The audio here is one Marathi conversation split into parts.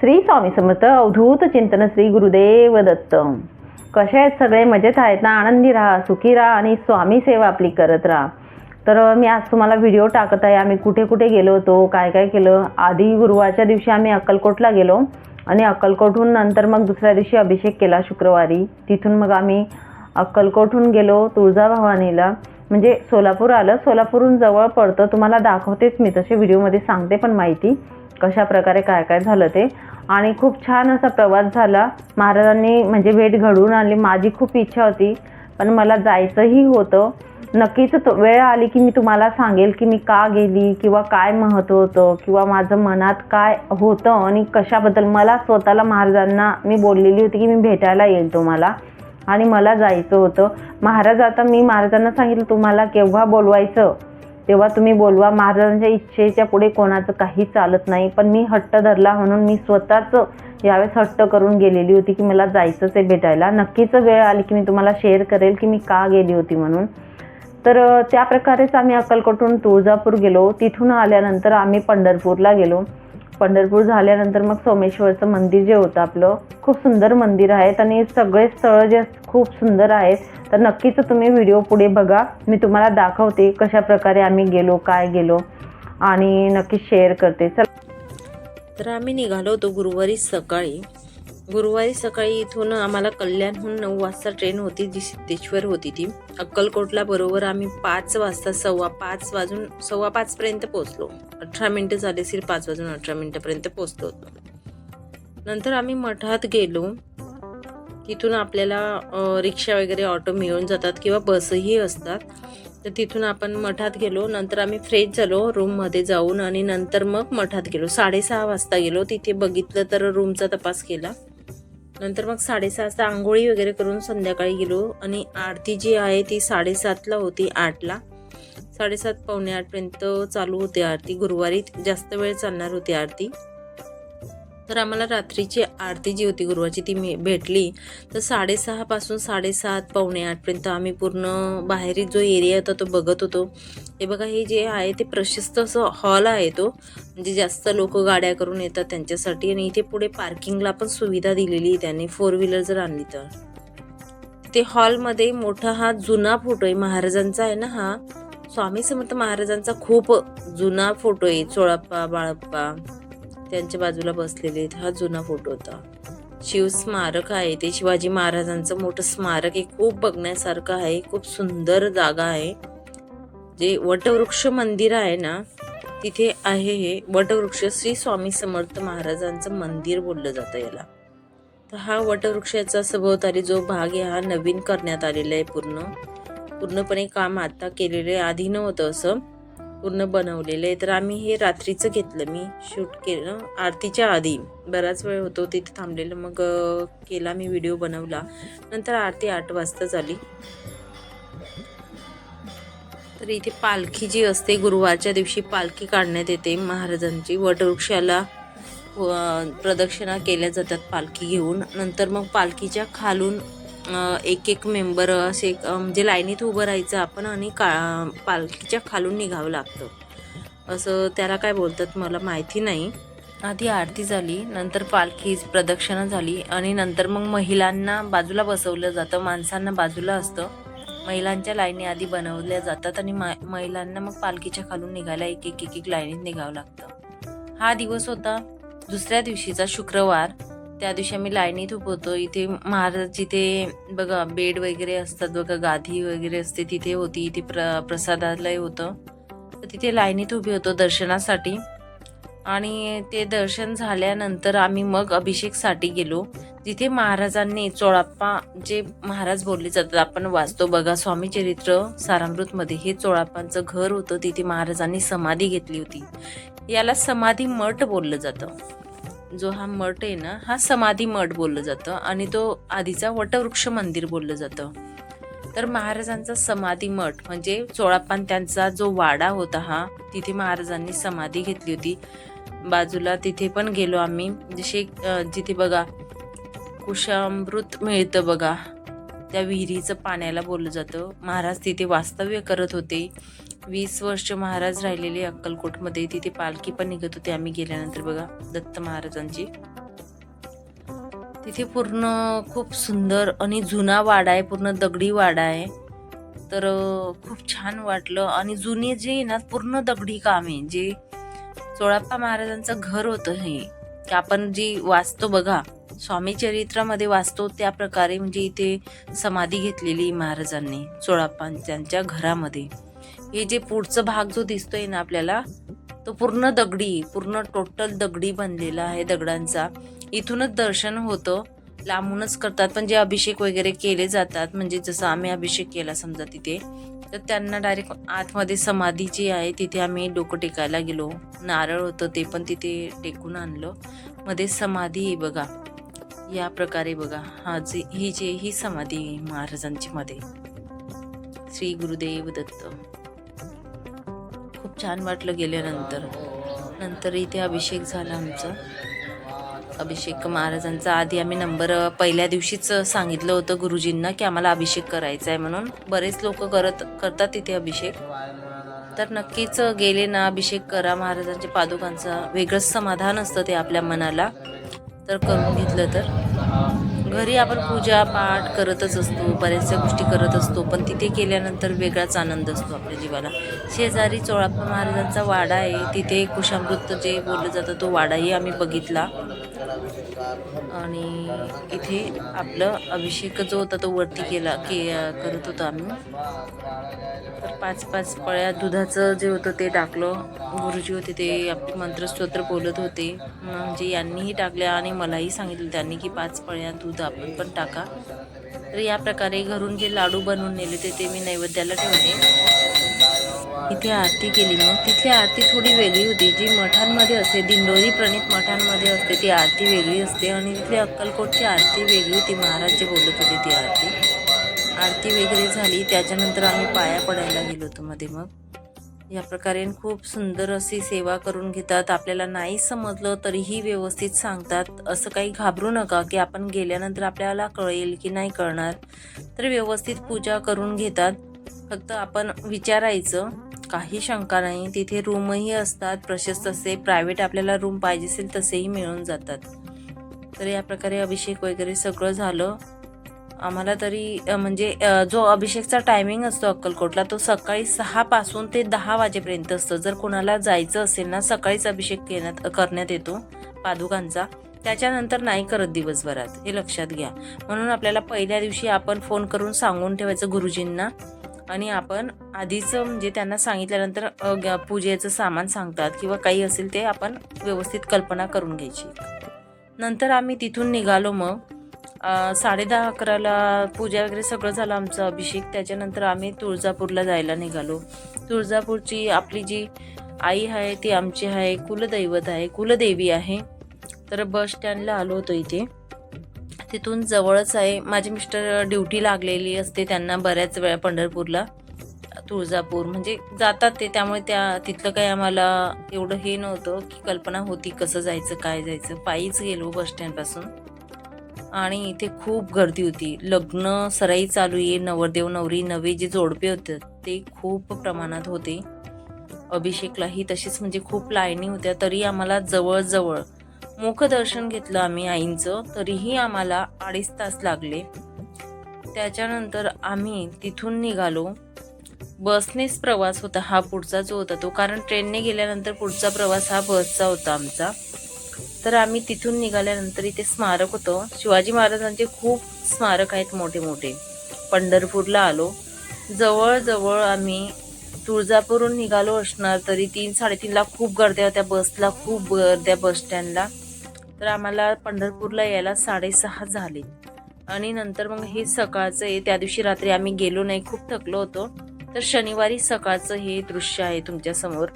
श्री स्वामी समर्थ अवधूत चिंतन श्री गुरुदेव दत्त कसे आहेत सगळे? मजेत आहेत ना? आनंदी राहा सुखी राहा आणि स्वामी सेवा आपली करत राहा. तर मी आज तुम्हाला व्हिडिओ टाकत आहे. आम्ही कुठे कुठे गेलो होतो? काय काय केलं? आधी गुरुवारच्या दिवशी आम्ही अक्कलकोटला गेलो आणि अक्कलकोटहून नंतर मग दुसऱ्या दिवशी अभिषेक केला शुक्रवारी. तिथून मग आम्ही अक्कलकोटहून गेलो तुळजाभवानीला. म्हणजे सोलापूर आलं. सोलापूरहून जवळ पडतं. तुम्हाला दाखवतेच मी. तसे व्हिडिओमध्ये सांगते पण माहिती कशा प्रकारे काय काय झालं ते. आणि खूप छान असा प्रवास झाला. महाराजांनी म्हणजे भेट घडवून आणली. माझी खूप इच्छा होती पण मला जायचंही होतं. नक्कीच तो वेळ आली की मी तुम्हाला सांगेल की मी का गेली किंवा काय महत्त्व होतं किंवा माझं मनात काय होतं आणि कशाबद्दल. मला स्वतःला महाराजांना मी बोललेली होती की मी भेटायला येईल तुम्हाला आणि मला जायचं होतं. महाराज आता मी महाराजांना सांगितलं तुम्हाला केव्हा बोलवायचं? तेव्हा तुम्ही बोलवा महाराजांच्या इच्छेच्या पुढे कोणाचं काही चालत नाही. पण मी हट्ट धरला म्हणून मी स्वतःच यावेळेस हट्ट करून गेलेली होती की मला जायचंच आहे भेटायला. नक्कीच वेळ आली की मी तुम्हाला शेअर करेल की मी का गेली होती म्हणून. तर त्या प्रकारेच आम्ही अक्कलकोटून तुळजापूर गेलो. तिथून आल्यानंतर आम्ही पंढरपूरला गेलो. पंढरपूर झाल्यानंतर मग सोमेश्वरचं मंदिर जे होतं आपलं खूप सुंदर मंदिर आहेत आणि सगळे स्थळं जे खूप सुंदर आहेत तर नक्कीच तुम्ही व्हिडिओ पुढे बघा. मी तुम्हाला दाखवते कशा प्रकारे आम्ही गेलो काय गेलो आणि नक्की शेअर करते. चला. तर आम्ही निघालो होतो गुरुवारी सकाळी. गुरुवारी सकाळी इथून आम्हाला कल्याणहून नऊ वाजता ट्रेन होती जी सिद्धेश्वर होती ती. अक्कलकोटला बरोबर आम्ही पाच वाजता सव्वा पाच वाजून सव्वा पाचपर्यंत पोहोचलो. अठरा मिनटं झाले सीर पाच वाजून अठरा मिनटापर्यंत पोहोचलो होतो. नंतर आम्ही मठात गेलो. तिथून आपल्याला रिक्षा वगैरे ऑटो मिळून जातात किंवा बसही असतात. तर तिथून आपण मठात गेलो. नंतर आम्ही फ्रेश झालो रूममध्ये जाऊन आणि नंतर मग मठात गेलो. साडेसहा वाजता गेलो. तिथे बघितलं तर रूमचा तपास केला. नंतर मग साडेसहा आंघोळी वगैरे करून संध्याकाळी गेलो. आणि आरती जी आहे ती साडेसातला होती आठला साडेसात पावणे आठपर्यंत चालू होती आरती. गुरुवारी जास्त वेळ चालणार होती आरती. तर आम्हाला रात्रीची आरती जी होती गुरुवारची ती मी भेटली. तर साडेसहापासून साडेसात पावणे आठपर्यंत आम्ही पूर्ण बाहेरील जो एरिया होता तो बघत होतो. हे बघा हे जे आहे ते प्रशस्त असं हॉल आहे तो. म्हणजे जास्त लोक गाड्या करून येतात त्यांच्यासाठी आणि इथे पुढे पार्किंगला पण सुविधा दिलेली आहे त्यांनी. फोर व्हीलर जर आणली तर. ते हॉलमध्ये मोठा हा जुना फोटो आहे. महाराजांचा आहे ना हा. स्वामी समर्थ महाराजांचा खूप जुना फोटो आहे. चोळाप्पा बाळप्पा. त्यांच्या बाजूला बसलेले आहेत. हा जुना फोटो होता. शिव स्मारक आहे ते. शिवाजी महाराजांचं मोठं स्मारक आहे. खूप बघण्यासारखं आहे. खूप सुंदर जागा आहे. जे वटवृक्ष मंदिर आहे ना तिथे आहे हे. वटवृक्ष श्री स्वामी समर्थ महाराजांचं मंदिर बोललं जातं याला. तर हा वटवृक्षाचा सभोवताली जो भाग आहे हा नवीन करण्यात आलेला आहे पूर्ण. पूर्णपणे काम आता केलेलं आहे. आधी नव्हतं असं. पूर्ण बनवलेलं आहे. तर आम्ही हे रात्रीचं घेतलं. मी शूट केलं आरतीच्या आधी. बराच वेळ होतो तिथे थांबलेलं. मग केला मी व्हिडिओ बनवला. नंतर आरती आठ वाजता झाली. तर इथे पालखी जी असते गुरुवारच्या दिवशी पालखी काढण्यात येते महाराजांची. वटवृक्षाला प्रदक्षिणा केल्या जातात पालखी घेऊन. नंतर मग पालखीच्या खालून एक एक मेंबर असे म्हणजे लाईनीत उभं राहायचं आपण आणि का पालखीच्या खालून निघावं लागतं. असं त्याला काय बोलतात मला माहिती नाही. आधी आरती झाली नंतर पालखी प्रदक्षिणा झाली आणि नंतर मग महिलांना बाजूला बसवलं जातं माणसांना बाजूला असतं. महिलांच्या लाईनी आधी बनवल्या जातात आणि मा- महिलांना मग पालखीच्या खालून निघायला एक एक एक एक लाईनीत निघावं लागतं. हा दिवस होता दुसऱ्या दिवशीचा शुक्रवार. त्या दिवशी आम्ही लाईनीत उभं होतो. इथे महाराज जिथे बघा बेड वगैरे असतात बघा गादी वगैरे असते तिथे होती इथे प्र प्रसादालय होतं. तर तिथे लाईनीत उभे होतो दर्शनासाठी. आणि ते दर्शन झाल्यानंतर आम्ही मग अभिषेकसाठी गेलो. जिथे महाराजांनी चोळाप्पा जे महाराज बोलले जातात आपण वाचतो बघा स्वामी चरित्र सारामृतमध्ये हे चोळाप्पांचं घर होतं. तिथे महाराजांनी समाधी घेतली होती. याला समाधी मठ बोललं जातं. जो हा मठ आहे ना हा समाधी मठ बोललं जातं आणि तो आधीचा वटवृक्ष मंदिर बोललं जातं. तर महाराजांचा समाधी मठ म्हणजे चोळापान त्यांचा जो वाडा होता हा तिथे महाराजांनी समाधी घेतली होती. बाजूला तिथे पण गेलो आम्ही. जसे जिथे बघा कुशामृत मिळतं बघा त्या विहिरीचं पाण्याला बोललं जातं. महाराज तिथे वास्तव्य करत होते. वीस वर्ष महाराज राहिलेले अक्कलकोटमध्ये तिथे पालखी पण निघत होते आम्ही गेल्यानंतर बघा दत्त महाराजांची. तिथे पूर्ण खूप सुंदर आणि जुना वाडा आहे पूर्ण दगडी वाडा आहे. तर खूप छान वाटलं आणि जुने जे ना पूर्ण दगडी काम आहे. जे चोळाप्पा महाराजांचं घर होतं हे की आपण जी वाचतो बघा स्वामी चरित्रामध्ये वाचतो त्या प्रकारे म्हणजे इथे समाधी घेतलेली महाराजांनी चोळाप्पांच्या घरामध्ये. हे जे पुढचं भाग जो दिसतोय ना आपल्याला तो पूर्ण दगडी पूर्ण टोटल दगडी बनलेला आहे दगडांचा. इथूनच दर्शन होतं लांबूनच करतात पण जे अभिषेक वगैरे केले जातात म्हणजे जसं आम्ही अभिषेक केला समजा तिथे तर त्यांना डायरेक्ट आतमध्ये समाधी जी आहे तिथे आम्ही डोकं टेकायला गेलो. नारळ होतं ते पण तिथे टेकून आणलं. मध्ये समाधी आहे बघा. या प्रकारे बघा. हा जे ही जे ही समाधी आहे महाराजांची मध्ये. श्री गुरुदेव दत्त. खूप छान वाटलं गेल्यानंतर. नंतर इथे अभिषेक झाला आमचा. अभिषेक महाराजांचा आधी आम्ही नंबर पहिल्या दिवशीच सांगितलं होतं गुरुजींना की आम्हाला अभिषेक करायचा आहे म्हणून. बरेच लोक करत करतात तिथे अभिषेक. तर नक्कीच गेले ना अभिषेक करा महाराजांच्या पादुकांचा. वेगळंच समाधान असतं ते आपल्या मनाला. तर करून घेतलं तर. घरी आपण पूजा पाठ करतच असतो बऱ्याचशा गोष्टी करत असतो पण तिथे केल्यानंतर वेगळाच आनंद असतो आपल्या जीवाला. शेजारी चोळाप्पा महाराजांचा वाडा आहे तिथे कुशामृत जे बोललं जातं तो वाडाही आम्ही बघितला. आणि इथे आपलं अभिषेक जो होता तो वरती केला के करत होतो आम्ही. तर पाच पाच पळ्या दुधाचं जे होतं ते टाकलं. गुरुजी होते ते आपले मंत्रस्तोत्र बोलत होते. म्हणजे यांनीही टाकल्या आणि मलाही सांगितलं त्यांनी की पाच पळ्या दूध आपण पण टाका. तर या प्रकारे घरून जे लाडू बनवून नेले ते ते मी नैवेद्याला ठेवले. इथे आरती केली. मग तिथली आरती थोडी वेगळी होती. जी मठांमध्ये असते दिंडोरी प्रणित मठांमध्ये असते ती आरती वेगळी असते. आणि तिथली अक्कलकोटची आरती वेगळी होती. महाराज जे बोलत होते ती आरती. आरती वगैरे झाली. त्याच्यानंतर आम्ही पाया पडायला गेलो होतो मध्ये मग. या प्रकारे खूप सुंदर अशी सेवा करून घेतात. आपल्याला नाही समजलं तरीही व्यवस्थित सांगतात. असं काही घाबरू नका की आपण गेल्यानंतर आपल्याला कळेल की नाही कळणार. तर व्यवस्थित पूजा करून घेतात. फक्त आपण विचारायचं. काही शंका नाही. तिथे रूमही असतात प्रशस्त असे. प्रायव्हेट आपल्याला रूम पाहिजे असेल तसेही मिळून जातात. तर या प्रकारे अभिषेक वगैरे सगळं झालं. आम्हाला तरी म्हणजे जो अभिषेकचा टायमिंग असतो अक्कलकोटला तो सकाळी सहापासून ते दहा वाजेपर्यंत असतो. जर कोणाला जायचं असेल ना सकाळीच अभिषेक केण्यात करण्यात येतो पादुकांचा. त्याच्यानंतर नाही करत दिवसभरात. हे लक्षात घ्या. म्हणून आपल्याला पहिल्या दिवशी आपण फोन करून सांगून ठेवायचं गुरुजींना. आणि आपण आधीच म्हणजे त्यांना सांगितल्यानंतर ग- पूजेचं सामान सांगतात किंवा काही असेल ते आपण व्यवस्थित कल्पना करून घ्यायची. नंतर आम्ही तिथून निघालो मग. साडे दहा अकराला पूजा वगैरे सगळं झालं आमचं अभिषेक. त्याच्यानंतर आम्ही तुळजापूरला जायला निघालो. तुळजापूरची आपली जी आई आहे ती आमची आहे कुलदैवत आहे कुलदेवी आहे. तर बस स्टँडला आलो होतो इथे. तिथून जवळच आहे. माझे मिस्टर ड्युटी लागलेली असते त्यांना बऱ्याच वेळा पंढरपूरला तुळजापूर. म्हणजे जातात ते त्यामुळे त्या तिथलं काही आम्हाला एवढं हे नव्हतं की कल्पना होती कसं जायचं काय जायचं. पायीच गेलो बस स्टँडपासून आणि इथे खूप गर्दी होती. लग्न सराई चालू आहे. नवरदेव नवरी नवे जे जोडपे होते ते खूप प्रमाणात होते. अभिषेकलाही तशीच म्हणजे खूप लाईनी होत्या. तरी आम्हाला जवळजवळ मुखदर्शन घेतलं आम्ही आईंचं तरीही आम्हाला अडीच तास लागले. त्याच्यानंतर आम्ही तिथून निघालो. बसनेच प्रवास होता हा पुढचा जो होता तो. कारण ट्रेनने गेल्यानंतर पुढचा प्रवास हा बसचा होता आमचा. तर आम्ही तिथून निघाल्यानंतर इथे स्मारक होतं. शिवाजी महाराजांचे खूप स्मारक आहेत मोठे मोठे पंढरपूरला आलो. जवळजवळ आम्ही तुळजापूरहून निघालो असणार तरी तीन साडेतीनला खूप गर्द्या होत्या बसला खूप गर्द्या बस स्टँडला तर आम्हाला पंढरपूरला यायला साडेसहा झाले. आणि नंतर मग हे सकाळचं आहे त्या दिवशी रात्री आम्ही गेलो नाही खूप थकलो होतो. तर शनिवारी सकाळचं हे दृश्य आहे तुमच्यासमोर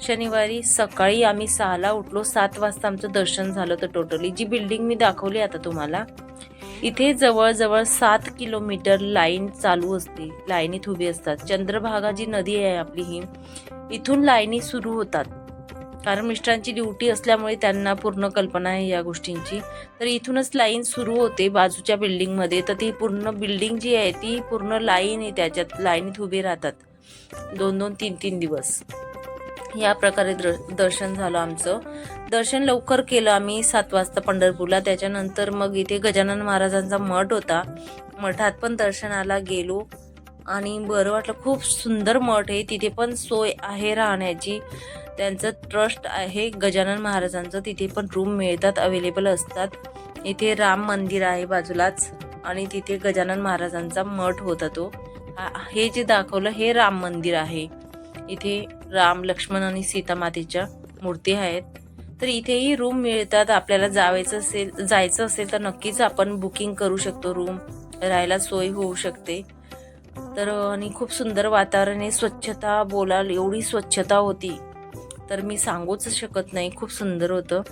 शनिवारी सकाळी आम्ही सहाला उठलो सात वाजता आमचं दर्शन झालं तर टोटली जी बिल्डिंग मी दाखवली आता तुम्हाला इथे जवळजवळ सात किलोमीटर लाईन चालू असते लाईनीत उभी असतात. चंद्रभागा जी नदी आहे आपली ही. इथून लाईनी सुरू होतात. कारण मिस्टरांची ड्युटी असल्यामुळे त्यांना पूर्ण कल्पना आहे या गोष्टींची. तर इथूनच लाईन सुरू होते बाजूच्या बिल्डिंगमध्ये. तर ती पूर्ण बिल्डिंग जी आहे ती पूर्ण लाईन आहे त्याच्यात. लाईनीत उभे राहतात. दोन दोन तीन तीन दिवस. या प्रकारे दर दर्शन झालं आमचं. दर्शन लवकर केलं आम्ही सात वाजता पंढरपूरला. त्याच्यानंतर मग इथे गजानन महाराजांचा मठ होता. मठात पण दर्शनाला गेलो. आणि बरं वाटलं खूप सुंदर मठ आहे. तिथे पण सोय आहे राहण्याची. त्यांचं ट्रस्ट आहे गजानन महाराजांचं. तिथे पण रूम मिळतात अवेलेबल असतात. इथे राम मंदिर आहे बाजूलाच आणि तिथे गजानन महाराजांचा मठ होता तो. हे जे दाखवलं हे राम मंदिर आहे. इथे राम लक्ष्मण आणि सीता मातेच्या मूर्ती आहेत. तर इथेही रूम मिळतात. आपल्याला जावायचं असेल जायचं असेल तर नक्कीच आपण बुकिंग करू शकतो रूम राहायला सोय होऊ शकते. तर आणि खूप सुंदर वातावरण आहे. स्वच्छता बोलाल एवढी स्वच्छता होती. तर मी सांगूच शकत नाही. खूप सुंदर होतं.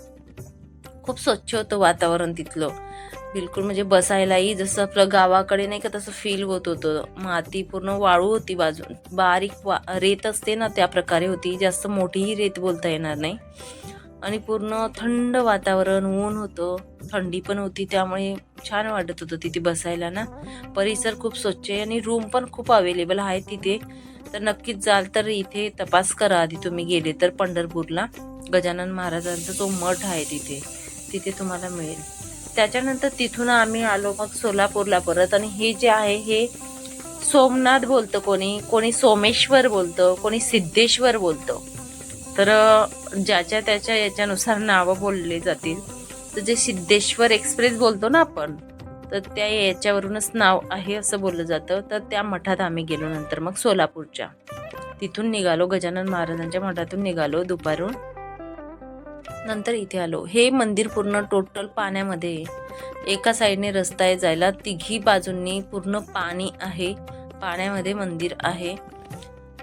खूप स्वच्छ होतं वातावरण तिथलं. बिलकुल म्हणजे बसायलाही जसं आपलं गावाकडे नाही का तसं फील होत होतं. माती पूर्ण वाळू होती बाजू बारीक वा रेत असते ना त्या प्रकारे होती. जास्त मोठीही रेत बोलता येणार नाही. आणि पूर्ण थंड वातावरण ऊन होतं. थंडी पण होती त्यामुळे छान वाटत होतं तिथे बसायला ना. परिसर खूप स्वच्छ आहे आणि रूम पण खूप अवेलेबल आहे तिथे. तर नक्कीच जाल तर इथे तपास करा आधी तुम्ही गेले तर पंढरपूरला. गजानन महाराजांचा जो मठ आहे तिथे तिथे तुम्हाला मिळेल. त्याच्यानंतर तिथून आम्ही आलो मग सोलापूरला परत आणि हे जे आहे हे सोमनाथ बोलतं कोणी कोणी सोमेश्वर बोलतं कोणी सिद्धेश्वर बोलतं. तर ज्याच्या त्याच्या याच्यानुसार नावं बोलले जातील. तर जे सिद्धेश्वर एक्सप्रेस बोलतो ना आपण तर त्या याच्यावरूनच नाव आहे असं बोललं जातं. तर त्या मठात आम्ही गेलो नंतर मग सोलापूरच्या. तिथून निघालो गजानन महाराजांच्या मठातून निघालो दुपारून. नंतर इथे आलो. हे मंदिर पूर्ण टोटल पाण्यामध्ये एका साईडने रस्ता आहे जायला. तिघी बाजूंनी पूर्ण पाणी आहे. पाण्यामध्ये मंदिर आहे.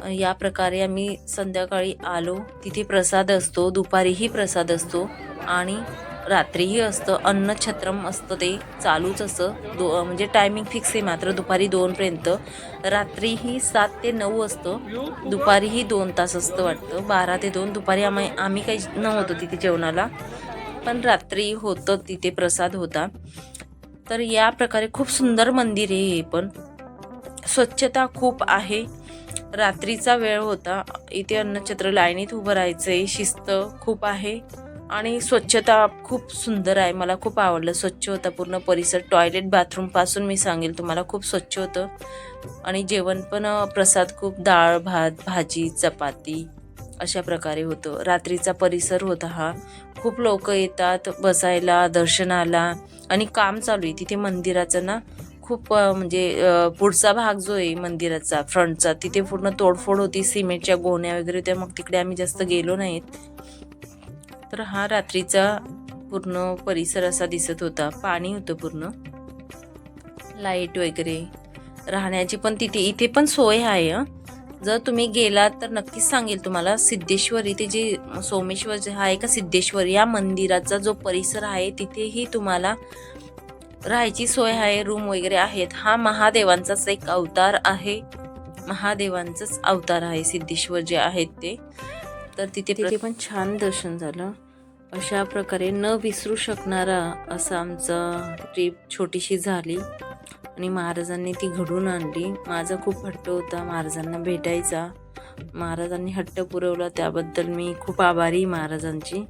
या प्रकारे आम्ही संध्याकाळी आलो. तिथे प्रसाद असतो दुपारीही प्रसाद असतो आणि रात्रीही असतं. अन्नछत्रम असतं ते चालूच असं. दो म्हणजे टायमिंग फिक्स आहे मात्र दुपारी दोनपर्यंत रात्रीही सात ते नऊ असतं. दुपारीही दोन तास असतं वाटतं. बारा ते दोन दुपारी आम्ही आम्ही काही नव्हतो तिथे जेवणाला. पण रात्री होतं तिथे प्रसाद होता. तर या प्रकारे खूप सुंदर मंदिर आहे हे पण. स्वच्छता खूप आहे. रात्रीचा वेळ होता. इथे अन्नछत्र लाईनीत उभं राहायचं आहे. शिस्त खूप आहे. आणि स्वच्छता खूप सुंदर आहे. मला खूप आवडलं. स्वच्छ होता पूर्ण परिसर. टॉयलेट बाथरूमपासून मी सांगेल तुम्हाला. खूप स्वच्छ होतं. आणि जेवण पण प्रसाद खूप. डाळ भात भाजी चपाती अशा प्रकारे होतं. रात्रीचा परिसर होता हा. खूप लोक येतात बसायला दर्शनाला. आणि काम चालू आहे. तिथे मंदिराचं ना खूप म्हणजे पुढचा भाग जो आहे मंदिराचा फ्रंटचा तिथे पूर्ण तोडफोड होती सिमेंटच्या गोण्या वगैरे होत्या मग तिकडे आम्ही जास्त गेलो नाहीत. तर हा रात्रीचा पूर्ण परिसर असा दिसत होता. पाणी होतं पूर्ण. लाइट वगैरे. राहण्याची पण तिथे इथे पण सोय आहे जर तुम्ही गेलात तर नक्कीच सांगेल तुम्हाला सिद्धेश्वर इथे जे सोमेश्वर जे आहे का सिद्धेश्वर या मंदिराचा जो परिसर आहे तिथेही तुम्हाला राहायची सोय आहे रूम वगैरे आहेत. हा महादेवांचाच एक अवतार आहे. महादेवांचाच अवतार आहे सिद्धेश्वर जे आहेत ते. तर तिथे तिथे पण छान दर्शन झालं. अशा प्रकारे न विसरू शकणारा असा आमचा ट्रीप छोटीशी झाली. आणि महाराजांनी ती घडून आणली. माझा खूप हट्ट होता महाराजांना भेटायचा. महाराजांनी हट्ट पुरवला. त्याबद्दल मी खूप आभारी महाराजांची.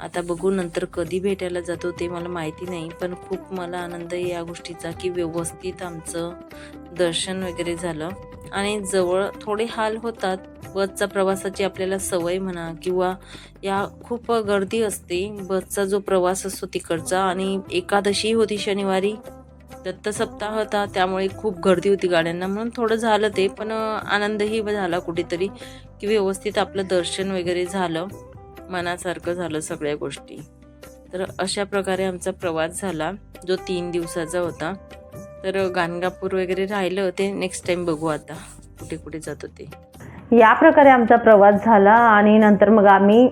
आता बघू नंतर कधी भेटायला जातो ते मला माहिती नाही पण खूप मला आनंद आहे या गोष्टीचा की व्यवस्थित आमचं दर्शन वगैरे झालं. आणि जवळ थोडे हाल होतात. बसचा प्रवासाची आपल्याला सवय म्हणा किंवा या खूप गर्दी असते बसचा जो प्रवास असतो तिकडचा आणि एकादशी होती शनिवारी दत्त सप्ताह होता त्यामुळे खूप गर्दी होती गाड्यांना. म्हणून थोडं झालं ते पण आनंदही झाला कुठेतरी की व्यवस्थित आपलं दर्शन वगैरे झालं. मनासारखं झालं सगळ्या गोष्टी. तर अशा प्रकारे आमचा प्रवास झाला जो तीन दिवसाचा होता. तर गाणगापूर वगैरे राहिलं ते नेक्स्ट टाइम बघू आता कुठे कुठे जातो ते. या प्रकारे आमचा प्रवास झाला आणि नंतर मग आम्ही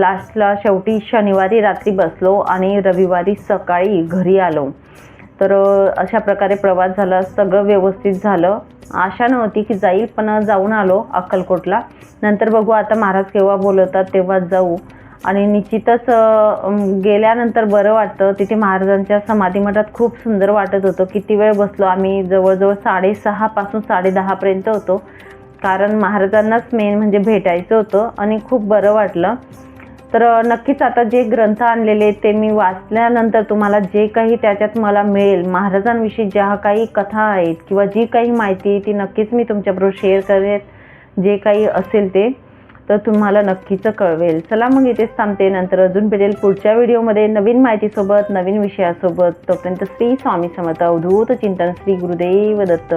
लास्टला शेवटी शनिवारी रात्री बसलो आणि रविवारी सकाळी घरी आलो. तर अशा प्रकारे प्रवास झाला सगळं व्यवस्थित झालं. आशा नव्हती की जाईल पण जाऊन आलो अक्कलकोटला. नंतर बघू आता महाराज केव्हा बोलवतात तेव्हा जाऊ. आणि निश्चितच गेल्यानंतर बरं वाटतं. तिथे महाराजांच्या समाधी मठात खूप सुंदर वाटत होतं. किती वेळ बसलो आम्ही? जवळजवळ साडेसहापासून साडेदहापर्यंत होतो. कारण महाराजांनाच मेन म्हणजे भेटायचं होतं आणि खूप बरं वाटलं. तर नक्कीच आता जे ग्रंथ आणलेले आहेत ते मी वाचल्यानंतर तुम्हाला जे काही त्याच्यात मला मिळेल महाराजांविषयी ज्या काही कथा आहेत किंवा जी काही माहिती आहे ती नक्कीच मी तुमच्याबरोबर शेअर करेन जे काही असेल ते तर तुम्हाला नक्कीच कळवेल. चला मग इथेच थांबते नंतर अजून भेटेल पुढच्या व्हिडिओमध्ये नवीन माहितीसोबत नवीन विषयासोबत. तोपर्यंत श्री स्वामी समर्थ अवधूत चिंतन श्री गुरुदेव दत्त.